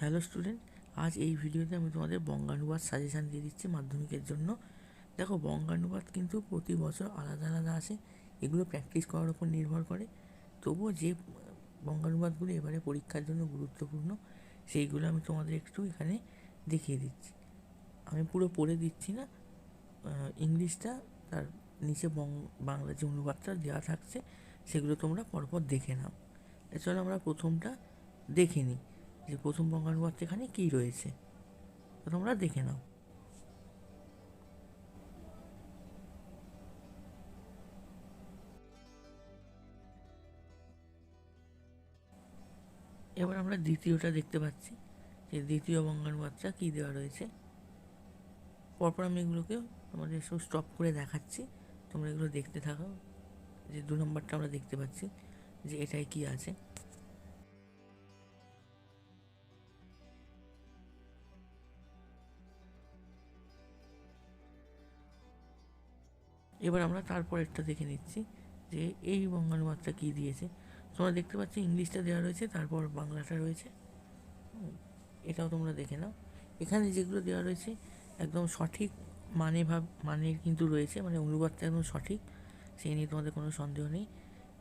Hello student আজ এই ভিডিওতে আমি তোমাদের বঙ্গানুবাদ সাজেশান দিয়ে দিচ্ছি মাধ্যমিকের জন্য। দেখো, বঙ্গানুবাদ কিন্তু প্রতি বছর আলাদা আলাদা আসে। এগুলো প্র্যাকটিস করার উপর নির্ভর করে। তবুও যে বঙ্গানুবাদগুলো এবারে পরীক্ষার জন্য গুরুত্বপূর্ণ, সেইগুলো আমি তোমাদের একটু এখানে দেখিয়ে দিচ্ছি। আমি পুরো পড়ে দিচ্ছি না। ইংলিশটা, তার নিচে বাংলা যে অনুবাদটা দেওয়া থাকছে, সেগুলো তোমরা পরপর দেখে নাও। চলো আমরা প্রথমটা দেখে নিই। যে প্রথম বঙ্গানুবাদটা এখানে কী রয়েছে? তো তোমরা দেখে নাও। এবার আমরা দ্বিতীয়টা দেখতে পাচ্ছি, যে দ্বিতীয় বঙ্গানুবাদটা কী দেওয়া রয়েছে। পরপর আমি এগুলোকে তোমাদের সব স্টপ করে দেখাচ্ছি। তোমরা এগুলো দেখতে থাকো, যে দু নম্বরটা আমরা দেখতে পাচ্ছি, যে এটাই কি আছে। এবার আমরা তারপরেরটা দেখে নিচ্ছি যে এই বঙ্গানুবাদটা কী দিয়েছে। তোমরা দেখতে পাচ্ছ ইংলিশটা দেওয়া রয়েছে, তারপর বাংলাটা রয়েছে। এটাও তোমরা দেখে নাও। এখানে যেগুলো দেওয়া রয়েছে একদম সঠিক মানে ভাব মানের কিন্তু রয়েছে মানে অনুবাদটা একদম সঠিক, সেই নিয়ে তোমাদের কোনো সন্দেহ নেই।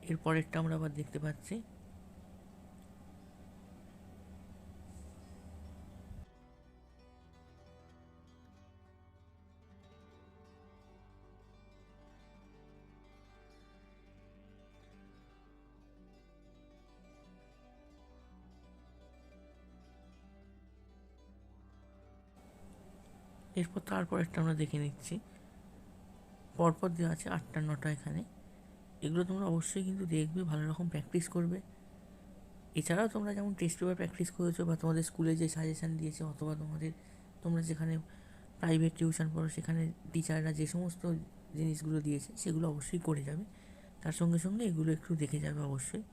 এর পরেরটা আমরা আবার দেখতে পাচ্ছি। এরপর তারপরেরটা আমরা দেখে নিচ্ছি। পরপর দেওয়া আছে আটটা, নটা এখানে। এগুলো তোমরা অবশ্যই কিন্তু দেখবে, ভালো রকম প্র্যাকটিস করবে। এছাড়াও তোমরা যেমন টেস্ট পেপার প্র্যাকটিস করেছ বা তোমাদের স্কুলে যে সাজেশান দিয়েছে অথবা তোমাদের, তোমরা যেখানে প্রাইভেট টিউশন পড়ো, সেখানে টিচাররা যে সমস্ত জিনিসগুলো দিয়েছে, সেগুলো অবশ্যই করে যাবে। তার সঙ্গে সঙ্গে এগুলো একটু দেখে যাবে অবশ্যই।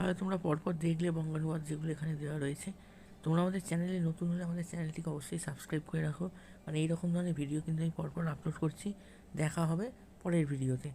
তাহলে তোমরা পরপর দেখলে বঙ্গানুবাদ যেগুলো এখানে দেওয়া রয়েছে। তোমরা আমাদের চ্যানেলে নতুন হলে আমাদের চ্যানেলটিকে অবশ্যই সাবস্ক্রাইব করে রাখো। মানে এইরকম ধরনের ভিডিও কিন্তু আমি পরপর আপলোড করছি। দেখা হবে পরের ভিডিওতে।